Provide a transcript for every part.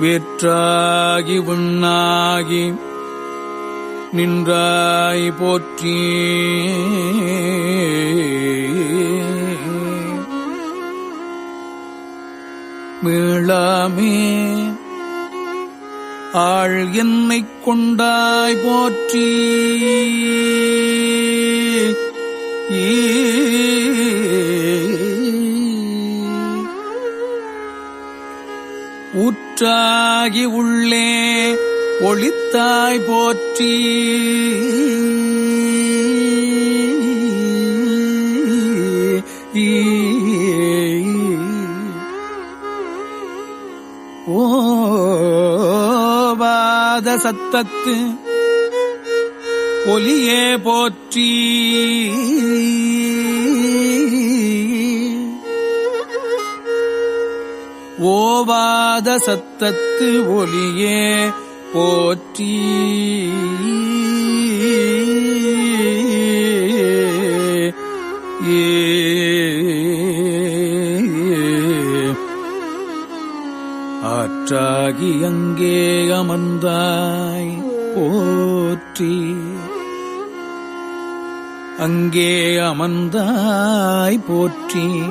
வேற்றாகி உண்ணாகி நின்றாய் போற்றி. மீளாமே ஆள் என்னை கொண்டாய் போற்றி. ஊற்றாகி உள்ளே ஒளித்தாய் போற்றி. ஓபாத சத்தத்து ஒலியே போற்றி. ஓவாத சத்தத்து ஒளியே போற்றி. ஆற்றாகி அங்கே அமர்ந்தாய் போற்றி. அங்கே அமர்ந்தாய் போற்றி.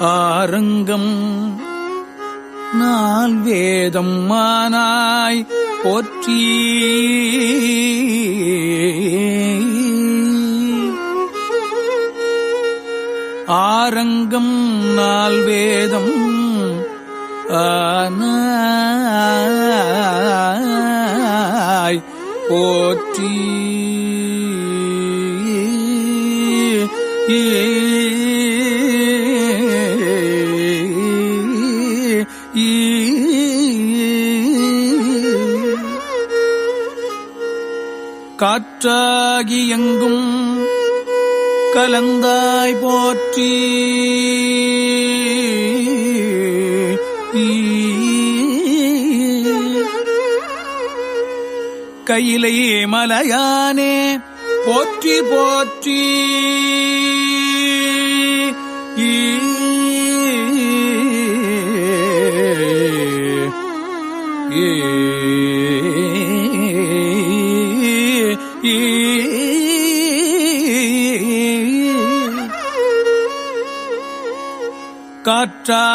ஆரங்கம். நால் வேதம் மானாய் போற்றி. ஆரங்கம் நால் வேதம் ஆனாய் போற்றி. கற்றாகி எங்கும் கலந்தாய் போற்றி. கையிலை மலையானே போற்றி போற்றி.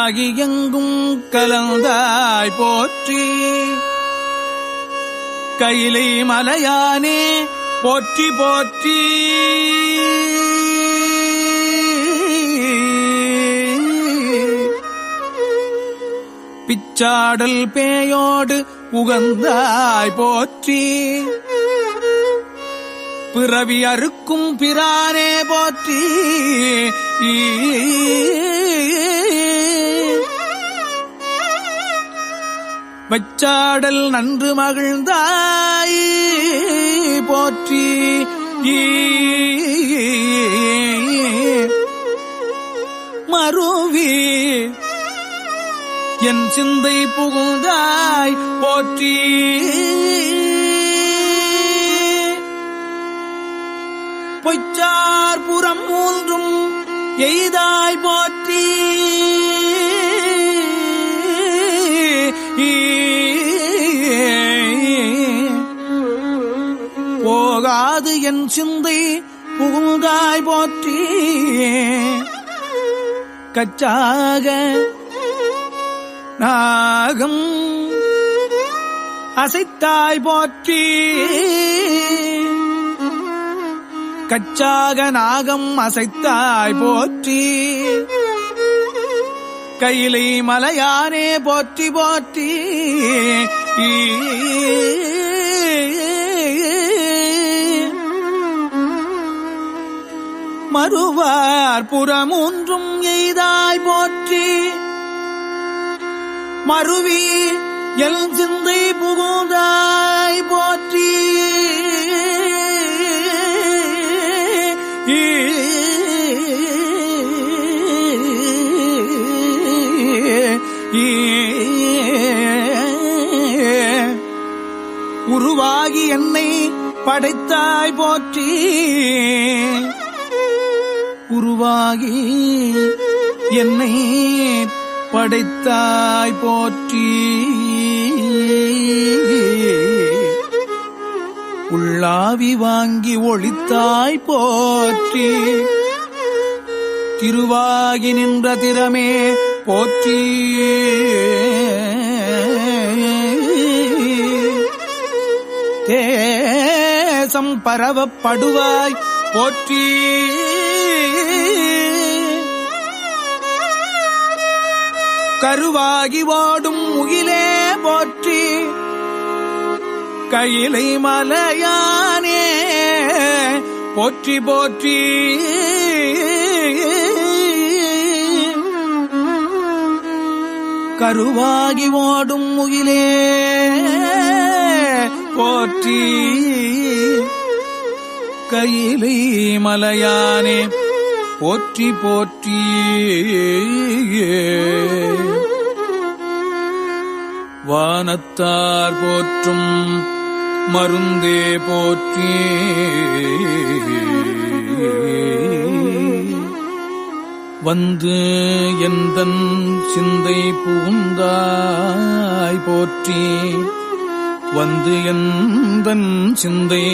ஆகி எங்கும் கலந்தாய் போற்றி. கையிலை மலையானே போற்றி போற்றி. பிச்சாடல் பேயோடு உகந்தாய் போற்றி. பிறவி அறுக்கும் பிரானே போற்றி. ஈ வச்சாடல் நன்று மகிழ்ந்தாய் போற்றி மருவி என் சிந்தை புகுந்தாய் போற்றி பொய்ச்சார் புறம் மூன்றும் எய்தாய் போற்றி. அது என் சிந்தை புகுந்தாய் போற்றி. கச்சாக நாகம் அசைத்தாய் போற்றி. கச்சாக நாகம் அசைத்தாய் போற்றி. கையிலை மலையானே போற்றி போற்றி. ஈ மறுவார் புறமூன்றும் எய்தாய் போற்றி. மறுவி எல் சிந்தை புகுந்தாய் போற்றி. உருவாகி என்னை படைத்தாய் போற்றி. உருவாகி என்னை படைத்தாய் போற்றி. உள்ளாவி வாங்கி ஒளித்தாய் போற்றி. திருவாகி நின்ற திறமே போற்றி. தேசம் பரவப்படுவாய் போற்றி. கருவாகி வாடும் முகிலே போற்றி. கையிலை மலையானே போற்றி போற்றி. கருவாகி ஓடும் முகிலே போற்றி. கையிலை மலையானே போற்றி போற்றி வானத்தார் போற்றும் மருந்தே போற்றி. வந்து எந்த சிந்தை புகுந்தாய் போற்றி. வந்து எந்த சிந்தை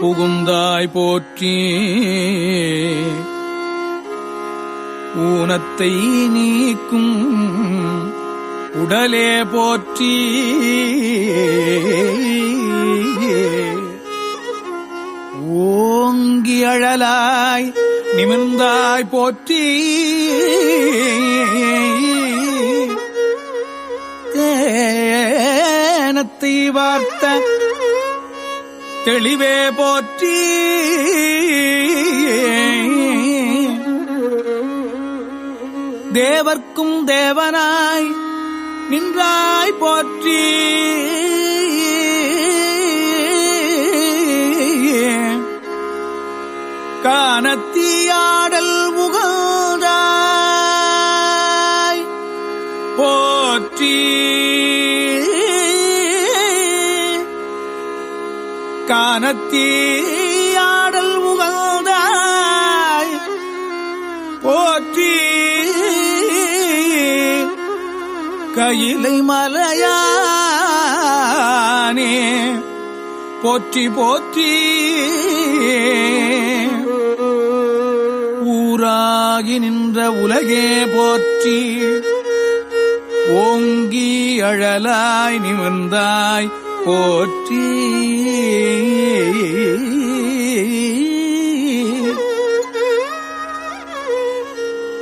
புகுந்தாய் போற்றி. ஊனத்தை நீக்கும் உடலே போற்றி. ஓங்கி அழலாய் நிமிர்ந்தாய் போற்றி. தேனத்தை வார்த்த தெளிவே போற்றி. தேவர்க்கும் தேவனாய் நின்றாய் போற்றி. காணத்தியாடல் முகந்தாய் போற்றி. காணத்தியாடல் முகந்தாய் போற்றி. கையிலை மலையானே போற்றி போற்றி. ஊராகி நின்ற உலகே போற்றி. ஓங்கி அழலாய் நிமிர்ந்தாய் போற்றி.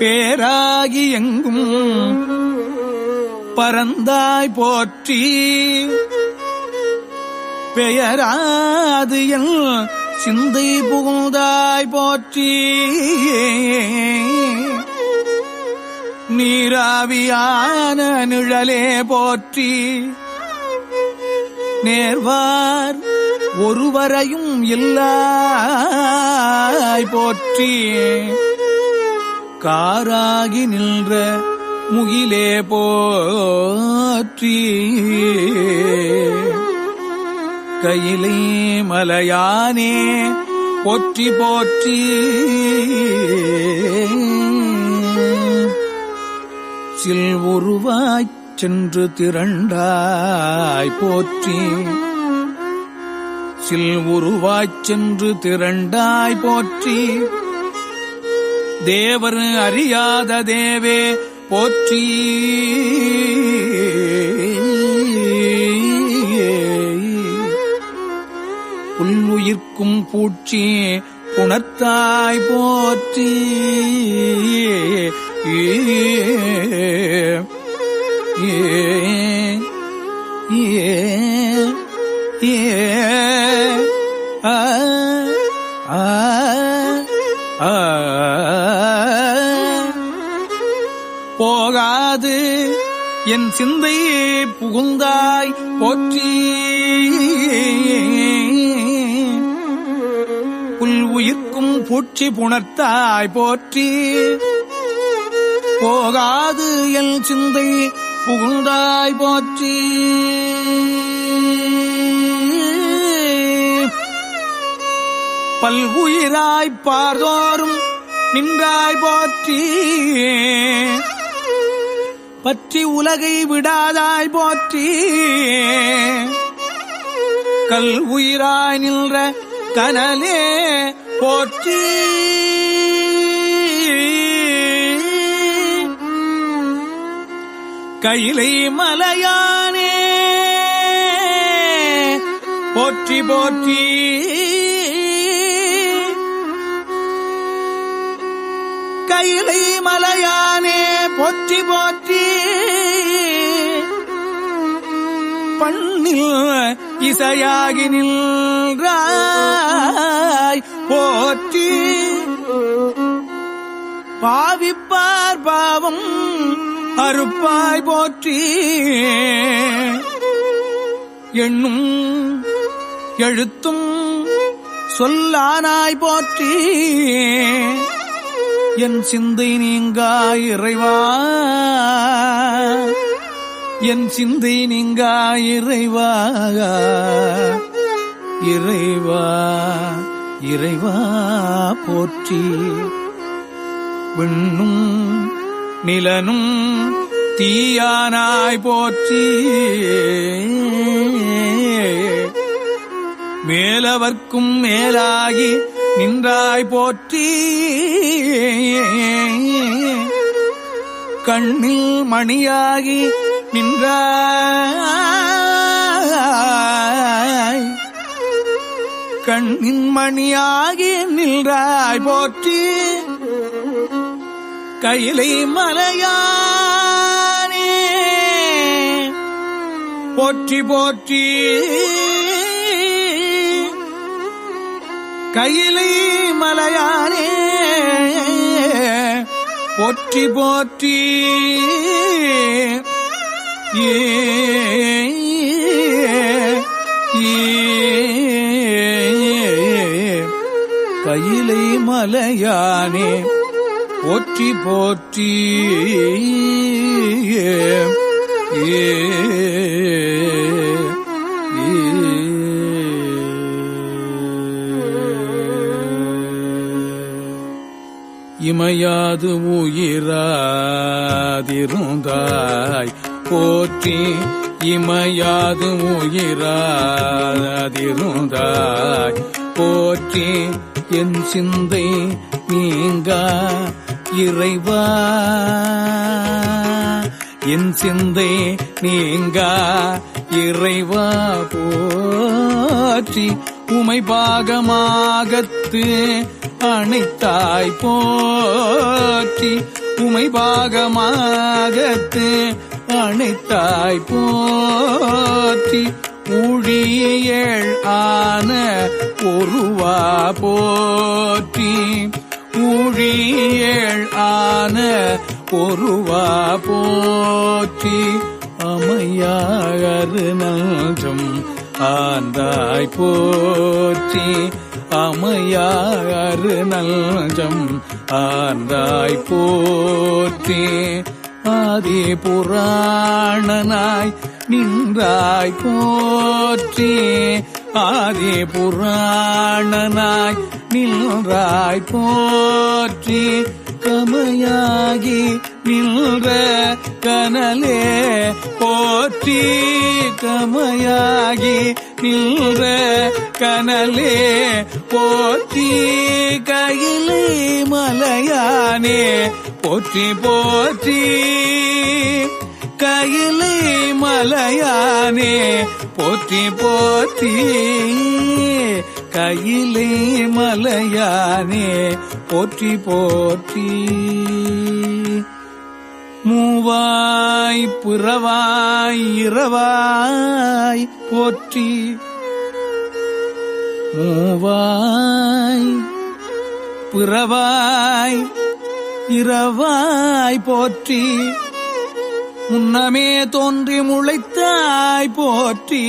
பேராகி எங்கும் பரந்தாய் போற்றி. பெயராது என் சிந்தை புகுந்தாய் போற்றி. நீராவியான நிழலே போற்றி. நேர்வார் ஒருவரையும் இல்லாய் போற்றி. காராகி நின்ற முகிலே போற்றி. கையிலே மலையானே போற்றி போற்றி. சில் உருவாய்ச் சென்று திரண்டாய் போற்றி. சில் உருவாய்ச் சென்று திரண்டாய் போற்றி. தேவர் அறியாத தேவே போற்றி புல்லுயிர்க்கும் பூச்சி புணர்த்தாய் போற்றி ஏ ஏ ஆ ஆ போகாது என் சிந்தை புகுந்தாய் போற்றி. புல் உயிர்க்கும் பூச்சி புணர்த்தாய் போற்றி. போகாது என் சிந்தை புகுந்தாய் போற்றி. பல்வுயிராய் பார்தோறும் நின்றாய் போற்றி. பற்றி உலகை விடாதாய் போற்றி. கல் உயிராய் நின்ற கனலே போற்றி. கையிலை மலையானே போற்றி போற்றி. கையிலை மலையானே போற்றி போற்றி. பண்ணில் இசையாகி நின்றாய் போற்றி. பாவிப்பார் பாவம் அறுப்பாய் போற்றி. எண்ணும் எழுத்தும் சொல்லானாய் போற்றி. என் சிந்தை நீங்கா இறைவா? என் சிந்தை நீங்கா இறைவா? இறைவா இறைவா போற்றி. விண்ணும் நிலனும் தீயானாய் போற்றி. மேலவர்க்கும் மேலாகி நின்றாய் போற்றி. கண்ணில் மணியாகி நின்றாய். கண்ணின் மணியாகி நின்றாய் போற்றி. கையிலை மலையானே. போற்றி போற்றி. கையிலை மலையானே போற்றி போற்றி. ஏ கையிலை மலையானே போற்றி போற்றி. ஏ. இமையாது உயிராதிருந்தாய். போற்றி இமையாது உயிராதிருந்தாய். போற்றி என் சிந்தை நீங்கா இறைவா. என் சிந்தை நீங்கா இறைவா. போற்றி உமை பாகமாகத்து அணைத்தாய் போற்றி. உமை பாகமாகத்து அணைத்தாய் போற்றி. ஊழியேள் ஆன ஒருவா போற்றி. ஊழியேள் ஆன ஒருவா போற்றி. அமையாகரு நல்கம் ஆந்தாய் போற்றி அமையாறு நல்ஜம் ஆந்தாய் போற்றி ஆதி புராணனாய் நின்றாய் போற்றி ஆதி புராணனாய் நின்றாய் போற்றி. கமையாகி நின்ற கனலே போற்றி கமையாகி நின்ற கனலே போற்றி கையிலே மலையானே போற்றி போற்றி கையிலே மலையானே போற்றி போற்றி கையிலே மலையானே போற்றி போற்றி. மூவாய் பிறவாய் இரவாய் போற்றி. மூவாய் பிறவாய் இரவாய் போற்றி. முன்னமே தோன்றி முளைத்தாய் போற்றி.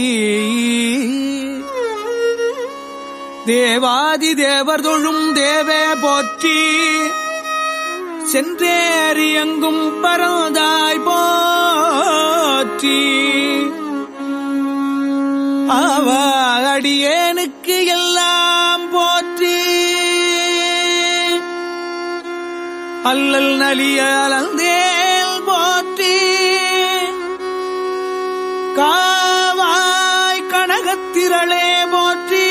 தேவாதி தேவர் தொழும் தேவே போற்றி. சென்றேறி எங்கும் பரந்தாய் போற்றி. அவ அடியேனுக்கு எல்லாம் போற்றி. அல்லல் நலிய அலந்தேல் போற்றி. காவாய் கனகத்திரளே போற்றி.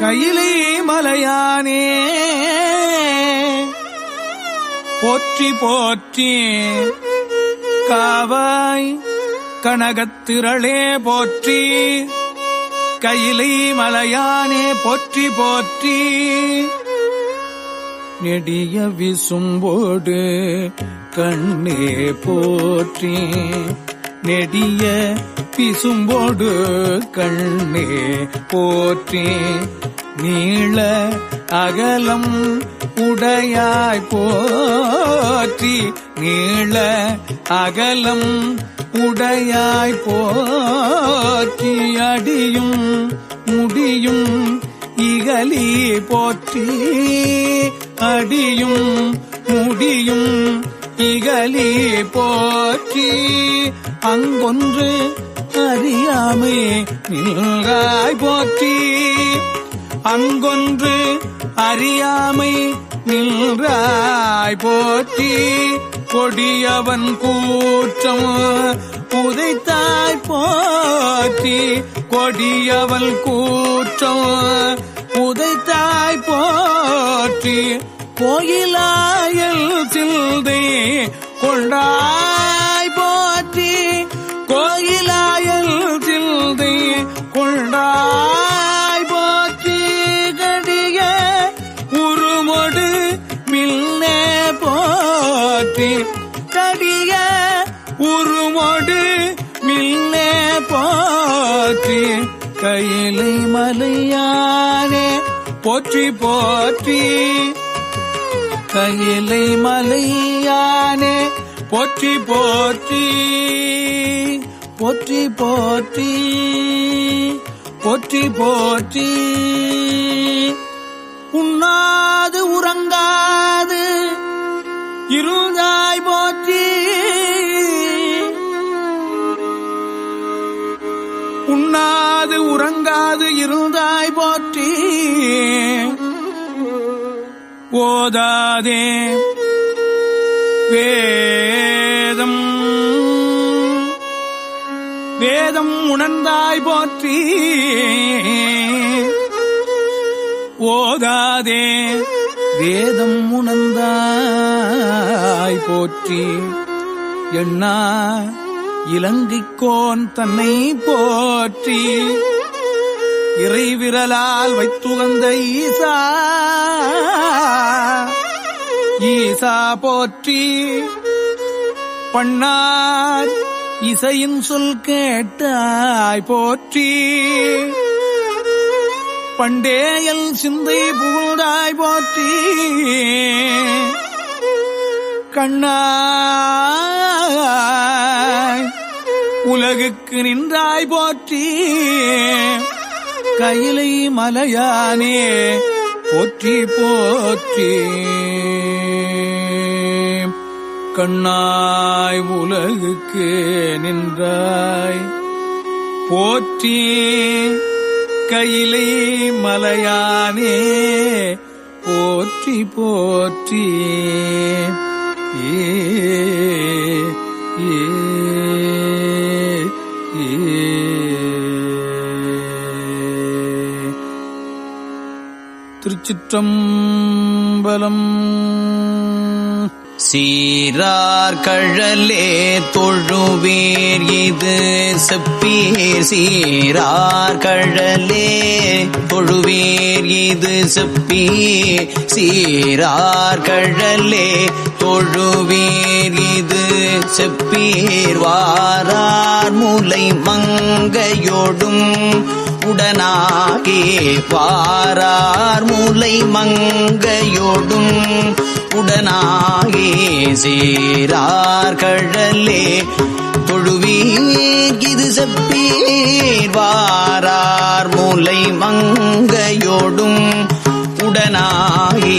கையிலே மலையானே போற்றி போற்றி. காவாய் கனகத்திரளே போற்றி. கையிலை மலையானே போற்றி போற்றி. நெடிய விசும்போடு கண்ணே போற்றி. நெடிய பிசும்போடு கண்ணே போற்றி. நீள அகலம் உடையாய் போற்றி நீள அகலம் உடையாய் போற்றி அடியும் முடியும் இகலி போற்றி அடியும் முடியும் இகலி போற்றி. அங்கொன்று அறியாமை நின்றாய் போற்றி. அங்கொன்று அறியாமை நின்றாய் போற்றி கொடியவன் கூற்றம் புதைத்தாய் போற்றி கொடியவள் கூற்றம் புதைத்தாய் போற்றி. கோயிலாயல் சிந்தை கொண்டாய் போற்றி கோயிலாயல் சிந்தை கொண்டாய் கையிலை மலையானே போற்றி போற்றி. கையிலை மலையானே போற்றி போற்றி. போற்றி போற்றி. போற்றி போற்றி. உண்ணாது உறங்காது இருந்தாய் போற்றி. உண்ணாது உறங்காது இருந்தாய் போற்றி. ஓதாதே வேதம். வேதம் உணர்ந்தாய் போற்றி. ஓதாதே வேதம் உணர்ந்தாய் போற்றி. எண்ணா இலங்கைக்கோன் தன்னை போற்றி இறைவிரலால் வைத்துகந்த ஈசா. ஈசா போற்றி பண்ணார். இசையின் சொல் கேட்டாய் போற்றி. பண்டேயல் சிந்தை புகழ்ந்தாய் போற்றி. கண்ணா உலகுக்கு நின்றாய் போற்றி. கையிலை மலையானே போற்றி போற்றி. கண்ணாய் உலகுக்கு நின்றாய். போற்றி கையிலை மலையானே போற்றி போற்றி. ஏ ஏ. திருச்சிற்றம்பலம். சீரார் கழலே தொழுவீர் இது செப்பீர். சீரார் கழலே தொழுவீர் இது செப்பீர். சீரார் கழலே தொழுவீர் இது செப்பீர். வாரார் முலை மங்கையோடும் உடனாகே பாரார் முலை மங்கையோடும் உடனாகே சேரார் கழலே தொழுவீர் இது செப்பீர் வாரார் முலை மங்கையோடும் உடனாகே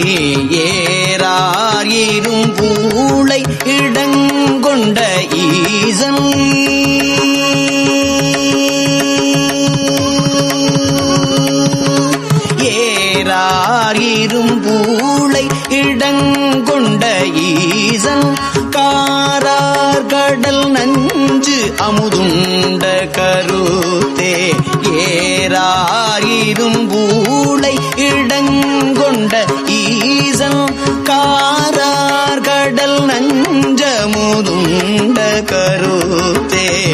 ஏறார் ஏறும் பூளை இடங்கொண்ட ஈசன். ஏறார் இரும்பூளை இடங்கொண்ட ஈசன். காரார் கடல் நஞ்சு அமுதுண்ட கருத்தே. ஏறாயிரும் பூளை இடங்கொண்ட ஈசன். காரார் கடல் நஞ்சமுதுண்ட கருத்தே.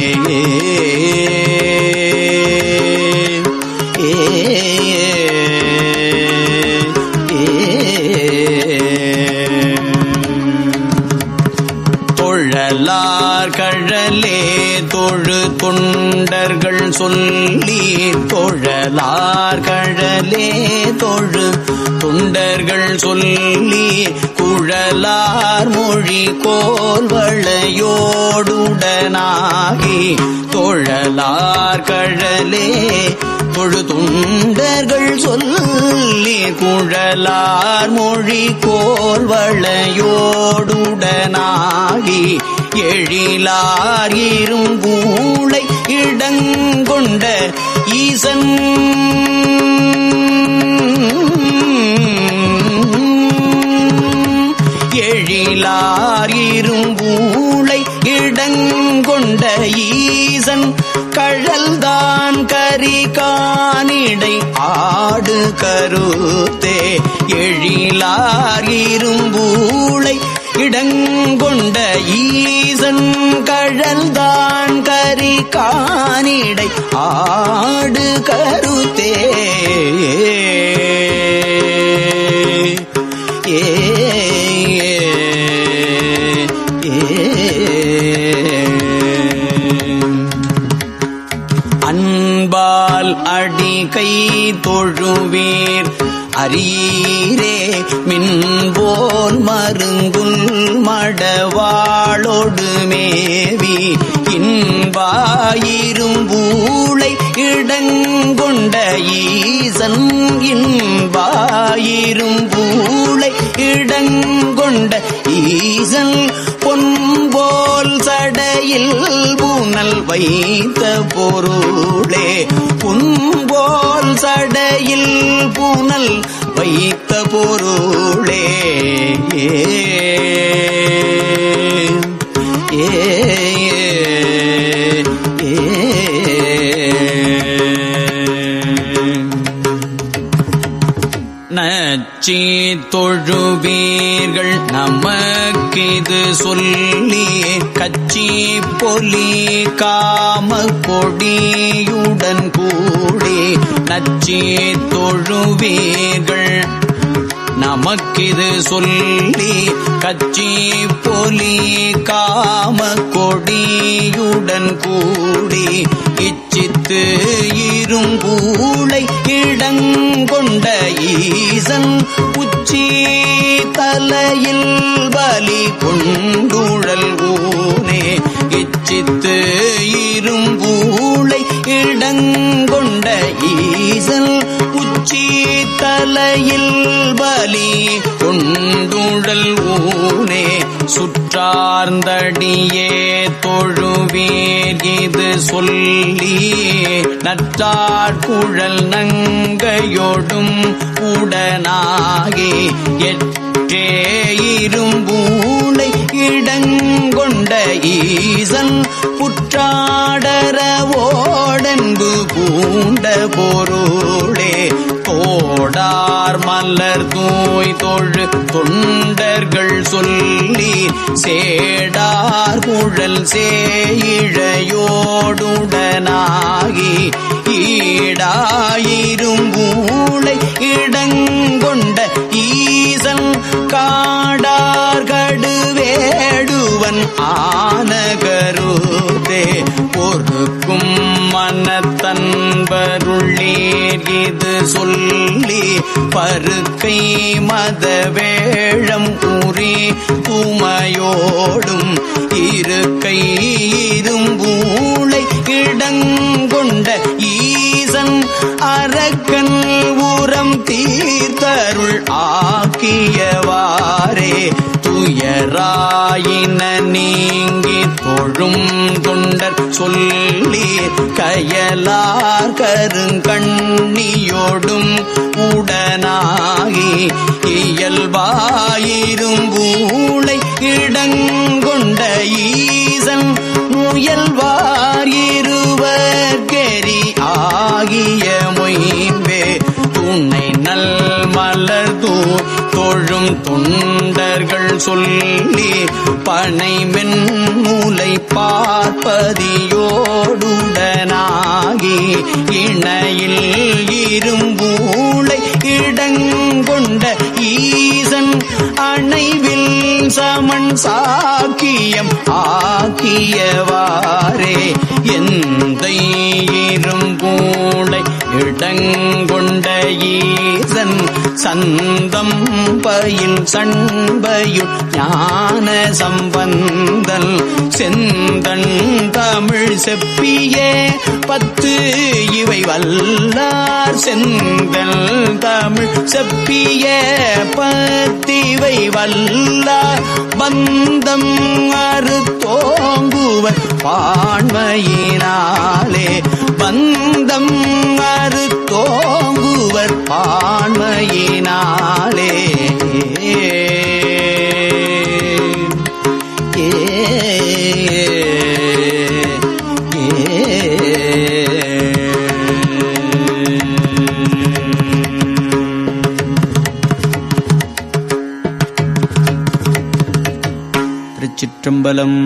தொண்டர்கள் சொல்லி தொழலார் கழலே தொழு. தொண்டர்கள் சொல்லி குழலார் மொழி கோல்வளையோடுடனாகி தொழலார் கழலே தொழு. தொண்டர்கள் சொல்லி குழலார் மொழி கோல்வளையோடுடனாகி எழிலார் இரும்பூளை இடங்கொண்ட ஈசன். எழிலார் இரும்பூளை இடங்கொண்ட ஈசன். கழல்தான் கரி காணிடை ஆடு கருத்தே. எழிலார் இரும்பூளை கிடங்கொண்ட ஈசன் கழல்தான் கரி காணிடை ஆடு கருத்தே. ஏ அன்பால் அடி கை தொழுவீர் அரீரே மின்போல் மருங்குல் மடவாளொடு மேவி இன்பாயிரும்பூளை இடங்கொண்ட ஈசன் இன்பாயிரும்பூளை இடங்கொண்ட ஈசன் போல் சடையில் பூனல் வைத்த பொருளே. புன்போல் சடையில் பூனல் வைத்த பொருளே. ஏ நச்சி தொழுவீர்கள் நம்ம நமக்கிது சொல்லி கச்சி பொலி காம கொடியுடன் கூடி நச்சி தொழுவீர்கள். நமக்கிது சொல்லி கச்சி பொலி காம கொடியுடன் கூடி இச்சித்து இரும்பூளை இடங்கொண்ட ஈசன் உச்சி தலையில் பலி கொண்டுழல் ஊனே இச்சித்து இரும்பூளை இடங்கொண்ட ஈசன் உச்சி தலையில் பலி கொண்டுழல் ஊனே சுற்றார்ந்தடியே தொழுவீர் இது சொல்லி நற்றார் குழல் நங்கையோடும் உடனாகி எட்டே இரும்பூனை இடங்கொண்ட ஈசன் புற்றாடரவோடன்பு பூண்ட பொருளே கோடார் மலர் தூய் தொழு தொண்டர்கள் சொல்லி சேடார் குழல் சேயிழையோடுடனாகி ஆனகருதே பொறுக்கும் மனத்தன்பருள்ளீர் இது சொல்லி பருக்கை மத வேழம் உரி குமையோடும் இருக்கை இரும்பூளை இடங்கொண்ட ஈசன் அரக்கன் உரம் தீர்த்தருள் ஆக்கியவாரே கயராயின நீங்கி தொழும் தொண்டர் சொல்லி கயலார் கருங்கண்ணியோடும் உடனாகி இயல்பாயிரும் பூளை இடங்கொண்ட பெரும் தொண்டர்கள் சொல்லி பனை மென்மூலை பார்ப்பதியோடுடனாகி இணையில் இரும்பூளை இடங்கொண்ட ஈசன் அணைவில் சமன் சாக்கியம் ஆக்கியவாரே எந்த இரும்பூளை இடங்கொண்ட ஈ ஈசன் சந்தம் பயில் சண்பயுள் ஞான சம்பந்தல் செந்தன் தமிழ் செப்பியே பத்து இவை வல்லார் செந்தல் தமிழ் செப்பிய பத்திவை வல்லார் பந்தம் அறுத்தோங்குவர் பான்மையினாலே பந்த அந்தம் அது தோங்குவர் பான்மையினாலே. ஏ. திருச்சிற்றம்பலம்